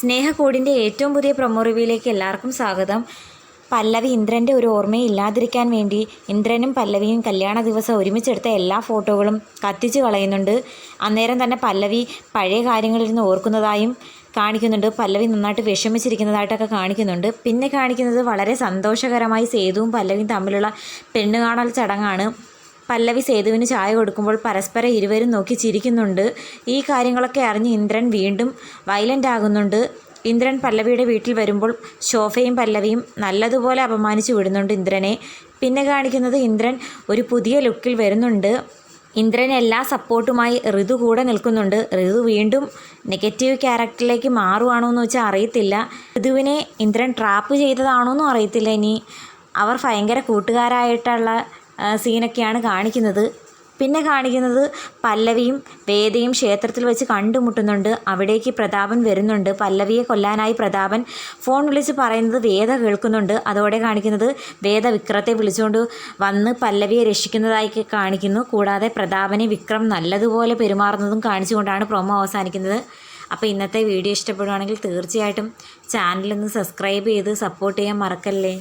സ്നേഹക്കൂടിന്റെ ഏറ്റവും പുതിയ പ്രൊമോ റിവ്യൂയിലേക്ക് എല്ലാവർക്കും സ്വാഗതം. പല്ലവി ഇന്ദ്രന്റെ ഒരു ഓർമ്മയെ ഇല്ലാതിരിക്കാൻ വേണ്ടി ഇന്ദ്രനും പല്ലവിയും കല്യാണ ദിവസം ഒരുമിച്ചെടുത്ത എല്ലാ ഫോട്ടോകളും കത്തിച്ച് കളയുന്നുണ്ട്. അന്നേരം തന്നെ പല്ലവി പഴയ കാര്യങ്ങളിൽ നിന്ന് ഓർക്കുന്നതായും കാണിക്കുന്നുണ്ട്. പല്ലവി നന്നായിട്ട് വിഷമിച്ചിരിക്കുന്നതായിട്ടൊക്കെ കാണിക്കുന്നുണ്ട്. പിന്നെ കാണിക്കുന്നത് വളരെ സന്തോഷകരമായി സേതുവും പല്ലവിയും തമ്മിലുള്ള പെണ്ണുകാണൽ ചടങ്ങാണ്. പല്ലവി സേതുവിന് ചായ കൊടുക്കുമ്പോൾ പരസ്പരം ഇരുവരും നോക്കി ചിരിക്കുന്നുണ്ട്. ഈ കാര്യങ്ങളൊക്കെ അറിഞ്ഞ് ഇന്ദ്രൻ വീണ്ടും വയലന്റ് ആകുന്നുണ്ട്. ഇന്ദ്രൻ പല്ലവിയുടെ വീട്ടിൽ വരുമ്പോൾ ശോഭയും പല്ലവിയും നല്ലതുപോലെ അപമാനിച്ചു വിടുന്നുണ്ട് ഇന്ദ്രനെ. പിന്നെ കാണിക്കുന്നത് ഇന്ദ്രൻ ഒരു പുതിയ ലുക്കിൽ വരുന്നുണ്ട്. ഇന്ദ്രൻ എല്ലാ സപ്പോർട്ടുമായി ഋതു കൂടെ നിൽക്കുന്നുണ്ട്. ഋതു വീണ്ടും നെഗറ്റീവ് ക്യാരക്ടറിലേക്ക് മാറുവാണോ എന്ന് വെച്ചാൽ അറിയത്തില്ല. ഋതുവിനെ ഇന്ദ്രൻ ട്രാപ്പ് ചെയ്തതാണോ എന്നും അറിയത്തില്ല ഇനി. അവർ ഭയങ്കര കൂട്ടുകാരായിട്ടുള്ള സീനൊക്കെയാണ് കാണിക്കുന്നത്. പിന്നെ കാണിക്കുന്നത് പല്ലവിയും വേദയും ക്ഷേത്രത്തിൽ വെച്ച് കണ്ടുമുട്ടുന്നുണ്ട്. അവിടേക്ക് പ്രതാപൻ വരുന്നുണ്ട്. പല്ലവിയെ കൊല്ലാനായി പ്രതാപൻ ഫോൺ വിളിച്ച് പറയുന്നത് വേദ കേൾക്കുന്നുണ്ട്. അതോടെ കാണിക്കുന്നത് വേദ വിക്രത്തെ വിളിച്ചുകൊണ്ട് വന്ന് പല്ലവിയെ രക്ഷിക്കുന്നതായി കാണിക്കുന്നു. കൂടാതെ പ്രതാപനെ വിക്രം നല്ലതുപോലെ പെരുമാറുന്നതും കാണിച്ചുകൊണ്ടാണ് പ്രൊമോ അവസാനിക്കുന്നത്. അപ്പോൾ ഇന്നത്തെ വീഡിയോ ഇഷ്ടപ്പെടുകയാണെങ്കിൽ തീർച്ചയായിട്ടും ചാനലൊന്ന് സബ്സ്ക്രൈബ് ചെയ്ത് സപ്പോർട്ട് ചെയ്യാൻ മറക്കല്ലേ?